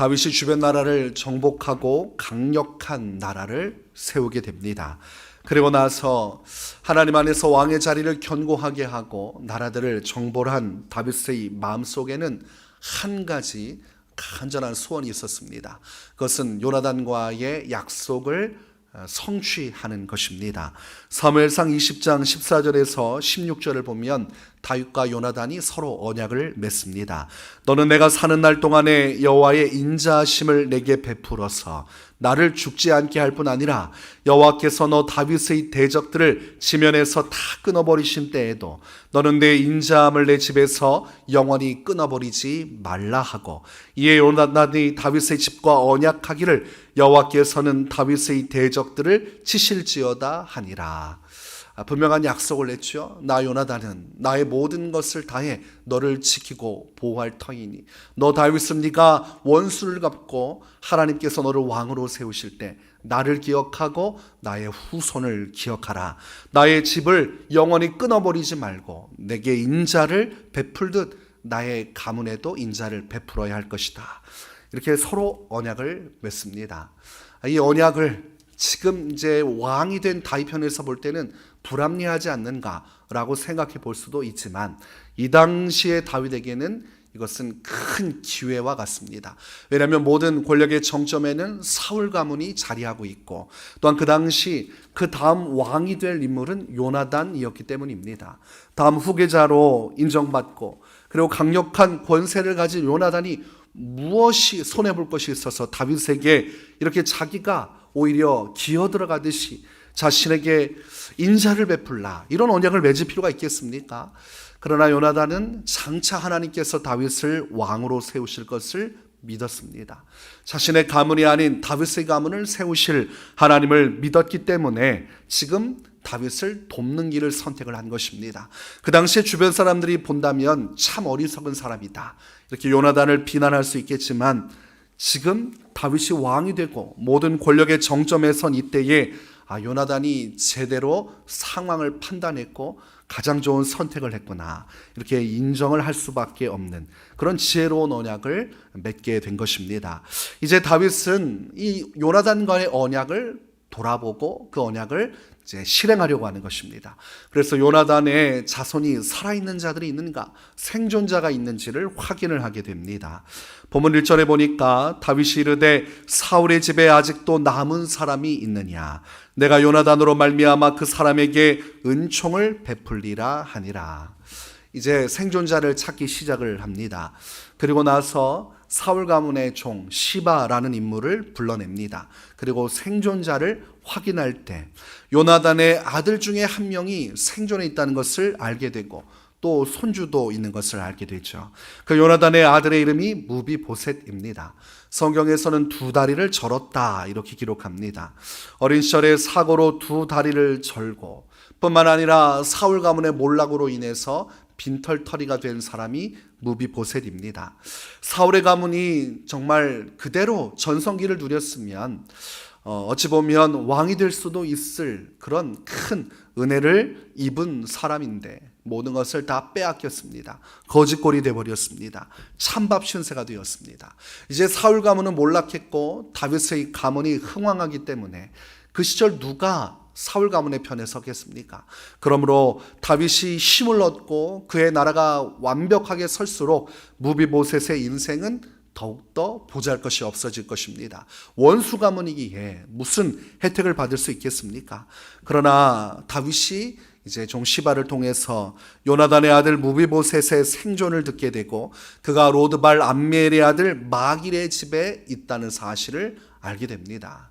다윗이 주변 나라를 정복하고 강력한 나라를 세우게 됩니다. 그리고 나서 하나님 안에서 왕의 자리를 견고하게 하고 나라들을 정벌한 다윗의 마음속에는 한 가지 간절한 소원이 있었습니다. 그것은 요나단과의 약속을 어, 성취하는 것입니다. 사무엘상 20장 14절에서 16절을 보면 다윗과 요나단이 서로 언약을 맺습니다. 너는 내가 사는 날 동안에 여호와의 인자하심을 내게 베풀어서 나를 죽지 않게 할 뿐 아니라 여호와께서 너 다윗의 대적들을 지면에서 다 끊어버리신 때에도 너는 내 인자함을 내 집에서 영원히 끊어버리지 말라 하고 이에 요나단이 다윗의 집과 언약하기를 여호와께서는 다윗의 대적들을 치실지어다 하니라. 아, 분명한 약속을 냈죠. 나 요나단은 나의 모든 것을 다해 너를 지키고 보호할 터이니 너 다윗은 네가 원수를 갚고 하나님께서 너를 왕으로 세우실 때 나를 기억하고 나의 후손을 기억하라. 나의 집을 영원히 끊어버리지 말고 내게 인자를 베풀듯 나의 가문에도 인자를 베풀어야 할 것이다. 이렇게 서로 언약을 맺습니다. 이 언약을 지금 이제 왕이 된 다윗 편에서 볼 때는 불합리하지 않는가라고 생각해 볼 수도 있지만 이 당시의 다윗에게는 이것은 큰 기회와 같습니다. 왜냐하면 모든 권력의 정점에는 사울 가문이 자리하고 있고 또한 그 당시 그 다음 왕이 될 인물은 요나단이었기 때문입니다. 다음 후계자로 인정받고 그리고 강력한 권세를 가진 요나단이 무엇이 손해 볼 것이 있어서 다윗에게 이렇게 자기가 오히려 기어 들어가듯이 자신에게 인자를 베풀라 이런 언약을 맺을 필요가 있겠습니까? 그러나 요나단은 장차 하나님께서 다윗을 왕으로 세우실 것을 믿었습니다. 자신의 가문이 아닌 다윗의 가문을 세우실 하나님을 믿었기 때문에 지금 다윗을 돕는 길을 선택을 한 것입니다. 그 당시에 주변 사람들이 본다면 참 어리석은 사람이다. 이렇게 요나단을 비난할 수 있겠지만 지금 다윗이 왕이 되고 모든 권력의 정점에 선 이때에 아, 요나단이 제대로 상황을 판단했고 가장 좋은 선택을 했구나. 이렇게 인정을 할 수밖에 없는 그런 지혜로운 언약을 맺게 된 것입니다. 이제 다윗은 이 요나단과의 언약을 돌아보고 그 언약을 이제 실행하려고 하는 것입니다. 그래서 요나단의 자손이 살아있는 자들이 있는가, 생존자가 있는지를 확인을 하게 됩니다. 본문 1절에 보니까 다윗이 이르되 사울의 집에 아직도 남은 사람이 있느냐 내가 요나단으로 말미암아 그 사람에게 은총을 베풀리라 하니라. 이제 생존자를 찾기 시작을 합니다. 그리고 나서 사울 가문의 종 시바라는 인물을 불러냅니다. 그리고 생존자를 확인할 때 요나단의 아들 중에 한 명이 생존해 있다는 것을 알게 되고 또 손주도 있는 것을 알게 되죠. 그 요나단의 아들의 이름이 무비보셋입니다. 성경에서는 두 다리를 절었다 이렇게 기록합니다. 어린 시절에 사고로 두 다리를 절고 뿐만 아니라 사울 가문의 몰락으로 인해서 빈털터리가 된 사람이 무비보셋입니다. 사울의 가문이 정말 그대로 전성기를 누렸으면 어, 어찌 보면 왕이 될 수도 있을 그런 큰 은혜를 입은 사람인데 모든 것을 다 빼앗겼습니다. 거짓골이 되어버렸습니다. 찬밥 신세가 되었습니다. 이제 사울 가문은 몰락했고 다윗의 가문이 흥왕하기 때문에 그 시절 누가 사울 가문의 편에 서겠습니까? 그러므로 다윗이 힘을 얻고 그의 나라가 완벽하게 설수록 무비보셋의 인생은 더욱더 보잘 것이 없어질 것입니다. 원수 가문이기에 무슨 혜택을 받을 수 있겠습니까? 그러나 다윗이 이제 종 시바를 통해서 요나단의 아들 무비보셋의 생존을 듣게 되고 그가 로드발 암멜의 아들 마길의 집에 있다는 사실을 알게 됩니다.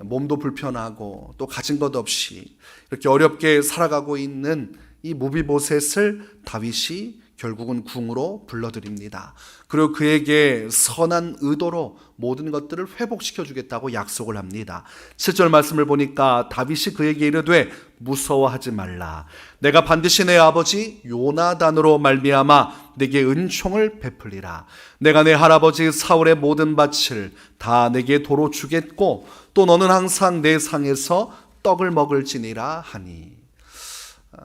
몸도 불편하고 또 가진 것 없이 이렇게 어렵게 살아가고 있는 이 무비보셋을 다윗이 결국은 궁으로 불러드립니다. 그리고 그에게 선한 의도로 모든 것들을 회복시켜 주겠다고 약속을 합니다. 7절 말씀을 보니까 다윗이 그에게 이르되 무서워하지 말라. 내가 반드시 내 아버지 요나단으로 말미암아 내게 은총을 베풀리라. 내가 내 할아버지 사울의 모든 밭을 다 내게 도로 주겠고 또 너는 항상 내 상에서 떡을 먹을지니라 하니.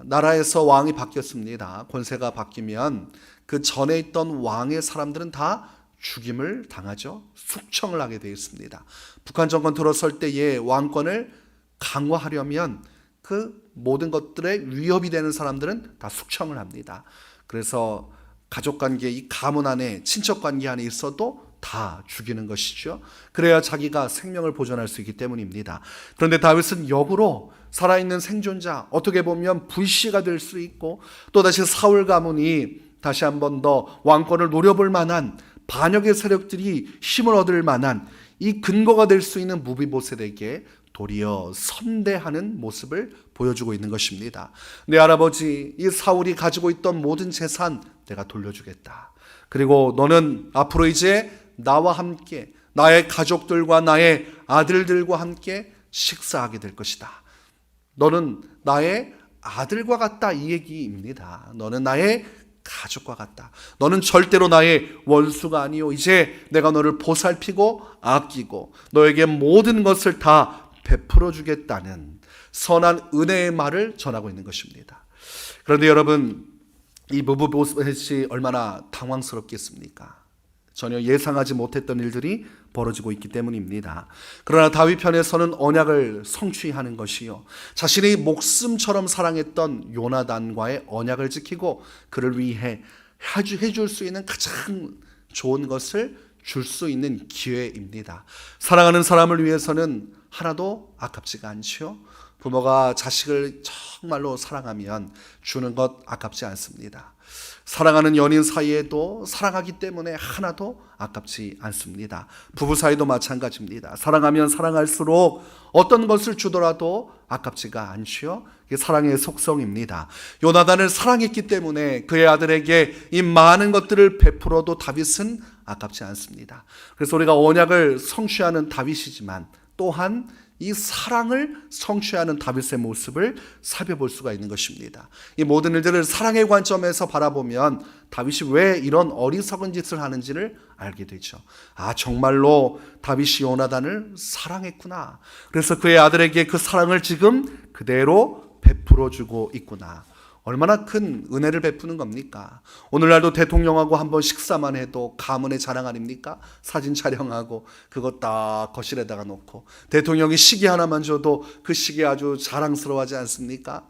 나라에서 왕이 바뀌었습니다. 권세가 바뀌면 그 전에 있던 왕의 사람들은 다 죽임을 당하죠. 숙청을 하게 되어 있습니다. 북한 정권 들어설 때의 왕권을 강화하려면 그 모든 것들에 위협이 되는 사람들은 다 숙청을 합니다. 그래서 가족 관계, 이 가문 안에 친척 관계 안에 있어도 다 죽이는 것이죠. 그래야 자기가 생명을 보존할 수 있기 때문입니다. 그런데 다윗은 역으로 살아있는 생존자, 어떻게 보면 불씨가 될 수 있고 또다시 사울 가문이 다시 한 번 더 왕권을 노려볼 만한 반역의 세력들이 힘을 얻을 만한 이 근거가 될 수 있는 무비보셋에게 도리어 선대하는 모습을 보여주고 있는 것입니다. 내 할아버지 이 사울이 가지고 있던 모든 재산 내가 돌려주겠다. 그리고 너는 앞으로 이제 나와 함께 나의 가족들과 나의 아들들과 함께 식사하게 될 것이다. 너는 나의 아들과 같다 이 얘기입니다. 너는 나의 가족과 같다. 너는 절대로 나의 원수가 아니요. 이제 내가 너를 보살피고 아끼고 너에게 모든 것을 다 베풀어 주겠다는 선한 은혜의 말을 전하고 있는 것입니다. 그런데 여러분 이 무브보셋이 얼마나 당황스럽겠습니까? 전혀 예상하지 못했던 일들이 벌어지고 있기 때문입니다. 그러나 다윗 편에서는 언약을 성취하는 것이요. 자신의 목숨처럼 사랑했던 요나단과의 언약을 지키고 그를 위해 해줄 수 있는 가장 좋은 것을 줄 수 있는 기회입니다. 사랑하는 사람을 위해서는 하나도 아깝지가 않지요. 부모가 자식을 정말로 사랑하면 주는 것 아깝지 않습니다. 사랑하는 연인 사이에도 사랑하기 때문에 하나도 아깝지 않습니다. 부부 사이도 마찬가지입니다. 사랑하면 사랑할수록 어떤 것을 주더라도 아깝지가 않지요. 이게 사랑의 속성입니다. 요나단을 사랑했기 때문에 그의 아들에게 이 많은 것들을 베풀어도 다윗은 아깝지 않습니다. 그래서 우리가 언약을 성취하는 다윗이지만 또한 이 사랑을 성취하는 다윗의 모습을 살펴볼 수가 있는 것입니다. 이 모든 일들을 사랑의 관점에서 바라보면 다윗이 왜 이런 어리석은 짓을 하는지를 알게 되죠. 아, 정말로 다윗이 요나단을 사랑했구나. 그래서 그의 아들에게 그 사랑을 지금 그대로 베풀어 주고 있구나. 얼마나 큰 은혜를 베푸는 겁니까? 오늘날도 대통령하고 한번 식사만 해도 가문의 자랑 아닙니까? 사진 촬영하고 그거 딱 거실에다가 놓고 대통령이 시계 하나만 줘도 그 시계 아주 자랑스러워하지 않습니까?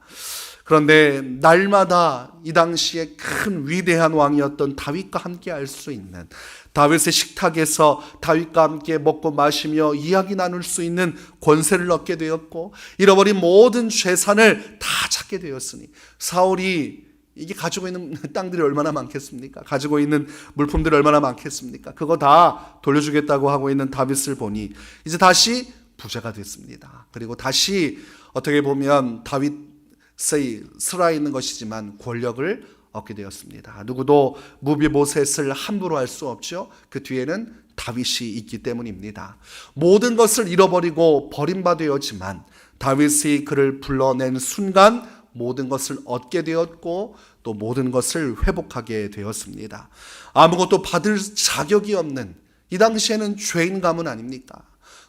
그런데 날마다 이 당시에 큰 위대한 왕이었던 다윗과 함께 할 수 있는 다윗의 식탁에서 다윗과 함께 먹고 마시며 이야기 나눌 수 있는 권세를 얻게 되었고 잃어버린 모든 재산을 다 찾게 되었으니 사울이 이게 가지고 있는 땅들이 얼마나 많겠습니까? 가지고 있는 물품들이 얼마나 많겠습니까? 그거 다 돌려주겠다고 하고 있는 다윗을 보니 이제 다시 부자가 됐습니다. 그리고 다시 어떻게 보면 다윗의 살아있는 것이지만 권력을 얻게 되었습니다. 누구도 무비보셋을 함부로 할 수 없죠. 그 뒤에는 다윗이 있기 때문입니다. 모든 것을 잃어버리고 버림받았지만 다윗이 그를 불러낸 순간 모든 것을 얻게 되었고 또 모든 것을 회복하게 되었습니다. 아무것도 받을 자격이 없는 이 당시에는 죄인 가문 아닙니까?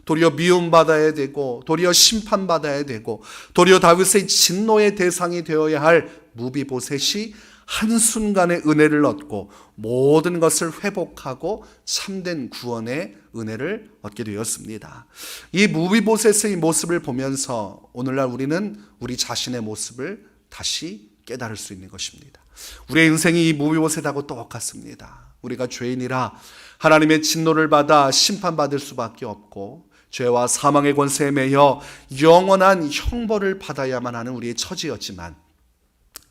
도리어 미움받아야 되고 도리어 심판받아야 되고 도리어 다윗의 진노의 대상이 되어야 할 무비보셋이 한순간의 은혜를 얻고 모든 것을 회복하고 참된 구원의 은혜를 얻게 되었습니다. 이 무비보셋의 모습을 보면서 오늘날 우리는 우리 자신의 모습을 다시 깨달을 수 있는 것입니다. 우리의 인생이 이 무비보셋하고 똑같습니다. 우리가 죄인이라 하나님의 진노를 받아 심판받을 수밖에 없고 죄와 사망의 권세에 매여 영원한 형벌을 받아야만 하는 우리의 처지였지만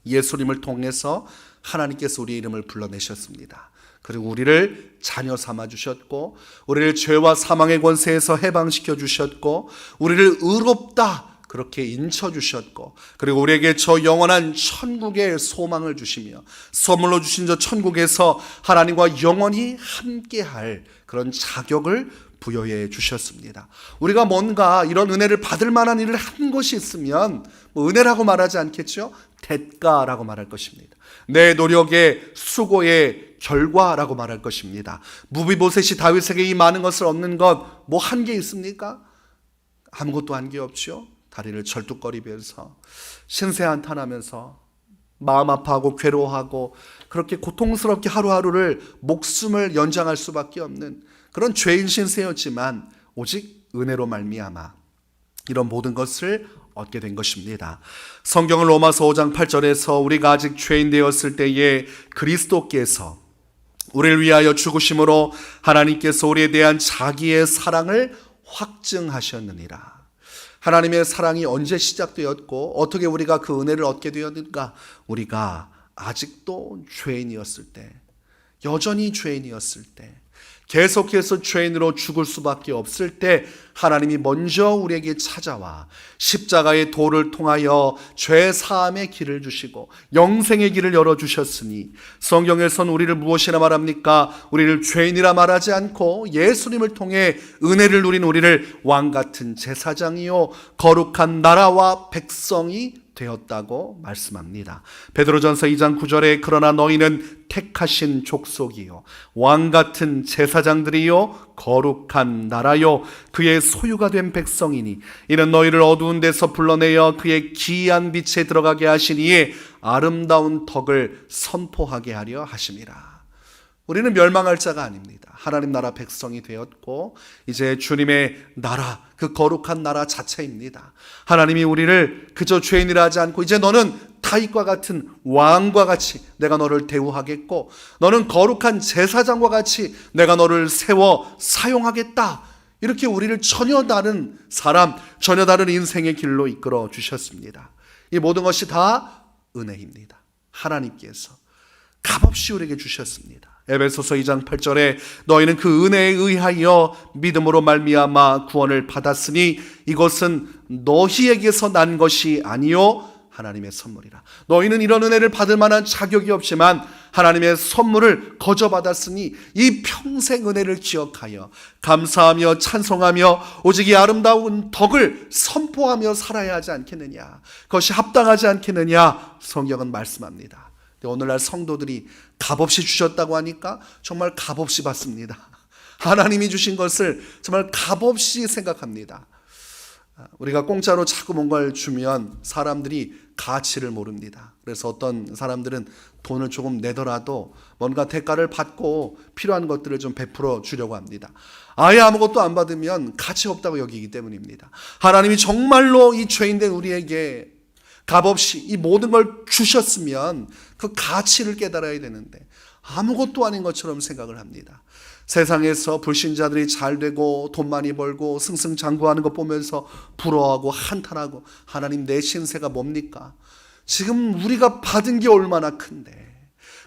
예수님을 통해서 하나님께서 우리 이름을 불러내셨습니다. 그리고 우리를 자녀 삼아 주셨고, 우리를 죄와 사망의 권세에서 해방시켜 주셨고, 우리를 의롭다 그렇게 인쳐 주셨고, 그리고 우리에게 저 영원한 천국의 소망을 주시며, 선물로 주신 저 천국에서 하나님과 영원히 함께할 그런 자격을 부여해 주셨습니다. 우리가 뭔가 이런 은혜를 받을 만한 일을 한 것이 있으면 뭐 은혜라고 말하지 않겠죠? 대가라고 말할 것입니다. 내 노력의 수고의 결과라고 말할 것입니다. 무비보셋이 다윗에게 이 많은 것을 얻는 것 뭐 한 게 있습니까? 아무것도 한 게 없죠. 다리를 절뚝거리면서 신세 한탄하면서 마음 아파하고 괴로워하고 그렇게 고통스럽게 하루하루를 목숨을 연장할 수밖에 없는 그런 죄인 신세였지만 오직 은혜로 말미암아 이런 모든 것을 얻게 된 것입니다. 성경은 로마서 5장 8절에서 우리가 아직 죄인 되었을 때에 그리스도께서 우리를 위하여 죽으심으로 하나님께서 우리에 대한 자기의 사랑을 확증하셨느니라. 하나님의 사랑이 언제 시작되었고 어떻게 우리가 그 은혜를 얻게 되었는가? 우리가 아직도 죄인이었을 때, 여전히 죄인이었을 때, 계속해서 죄인으로 죽을 수밖에 없을 때 하나님이 먼저 우리에게 찾아와 십자가의 도를 통하여 죄 사함의 길을 주시고 영생의 길을 열어 주셨으니 성경에선 우리를 무엇이라 말합니까? 우리를 죄인이라 말하지 않고 예수님을 통해 은혜를 누린 우리를 왕 같은 제사장이요 거룩한 나라와 백성이 되었다고 말씀합니다. 베드로전서 2장 9절에 그러나 너희는 택하신 족속이요 왕 같은 제사장들이요 거룩한 나라요 그의 소유가 된 백성이니 이는 너희를 어두운 데서 불러내어 그의 기이한 빛에 들어가게 하시니에 아름다운 덕을 선포하게 하려 하심이라. 우리는 멸망할 자가 아닙니다. 하나님 나라 백성이 되었고 이제 주님의 나라 그 거룩한 나라 자체입니다. 하나님이 우리를 그저 죄인이라 하지 않고 이제 너는 다윗과 같은 왕과 같이 내가 너를 대우하겠고 너는 거룩한 제사장과 같이 내가 너를 세워 사용하겠다. 이렇게 우리를 전혀 다른 사람, 전혀 다른 인생의 길로 이끌어 주셨습니다. 이 모든 것이 다 은혜입니다. 하나님께서 값없이 우리에게 주셨습니다. 에베소서 2장 8절에 너희는 그 은혜에 의하여 믿음으로 말미암아 구원을 받았으니 이것은 너희에게서 난 것이 아니요 하나님의 선물이라. 너희는 이런 은혜를 받을 만한 자격이 없지만 하나님의 선물을 거저 받았으니 이 평생 은혜를 기억하여 감사하며 찬송하며 오직 이 아름다운 덕을 선포하며 살아야 하지 않겠느냐. 그것이 합당하지 않겠느냐. 성경은 말씀합니다. 오늘날 성도들이 값없이 주셨다고 하니까 정말 값없이 받습니다. 하나님이 주신 것을 정말 값없이 생각합니다. 우리가 공짜로 자꾸 뭔가를 주면 사람들이 가치를 모릅니다. 그래서 어떤 사람들은 돈을 조금 내더라도 뭔가 대가를 받고 필요한 것들을 좀 베풀어 주려고 합니다. 아예 아무것도 안 받으면 가치 없다고 여기기 때문입니다. 하나님이 정말로 이 죄인된 우리에게 값없이 이 모든 걸 주셨으면 그 가치를 깨달아야 되는데 아무것도 아닌 것처럼 생각을 합니다. 세상에서 불신자들이 잘 되고 돈 많이 벌고 승승장구하는 것 보면서 부러워하고 한탄하고 하나님 내 신세가 뭡니까? 지금 우리가 받은 게 얼마나 큰데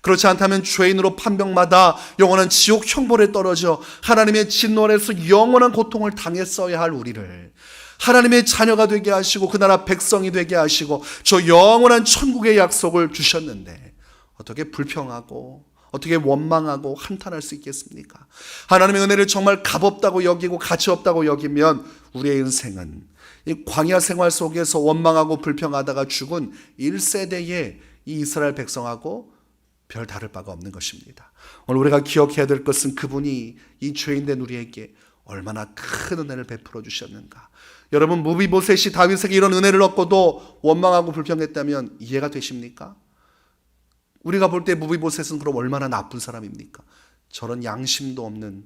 그렇지 않다면 죄인으로 판병마다 영원한 지옥 형벌에 떨어져 하나님의 진노에서 영원한 고통을 당했어야 할 우리를 하나님의 자녀가 되게 하시고 그 나라 백성이 되게 하시고 저 영원한 천국의 약속을 주셨는데 어떻게 불평하고 어떻게 원망하고 한탄할 수 있겠습니까? 하나님의 은혜를 정말 값없다고 여기고 가치 없다고 여기면 우리의 인생은 이 광야 생활 속에서 원망하고 불평하다가 죽은 1세대의 이 이스라엘 백성하고 별 다를 바가 없는 것입니다. 오늘 우리가 기억해야 될 것은 그분이 이 죄인 된 우리에게 얼마나 큰 은혜를 베풀어 주셨는가. 여러분 무비보셋이 다윗에게 이런 은혜를 얻고도 원망하고 불평했다면 이해가 되십니까? 우리가 볼 때 무비보셋은 그럼 얼마나 나쁜 사람입니까? 저런 양심도 없는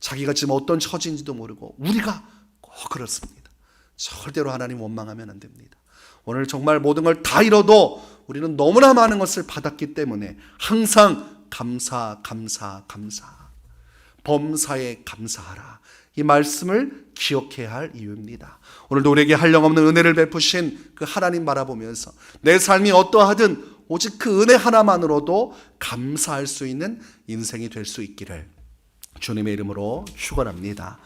자기가 지금 어떤 처지인지도 모르고 우리가 꼭 그렇습니다. 절대로 하나님 원망하면 안 됩니다. 오늘 정말 모든 걸 다 잃어도 우리는 너무나 많은 것을 받았기 때문에 항상 감사, 감사, 감사. 범사에 감사하라. 이 말씀을 기억해야 할 이유입니다. 오늘도 우리에게 한량없는 은혜를 베푸신 그 하나님 바라보면서 내 삶이 어떠하든 오직 그 은혜 하나만으로도 감사할 수 있는 인생이 될 수 있기를 주님의 이름으로 축원합니다.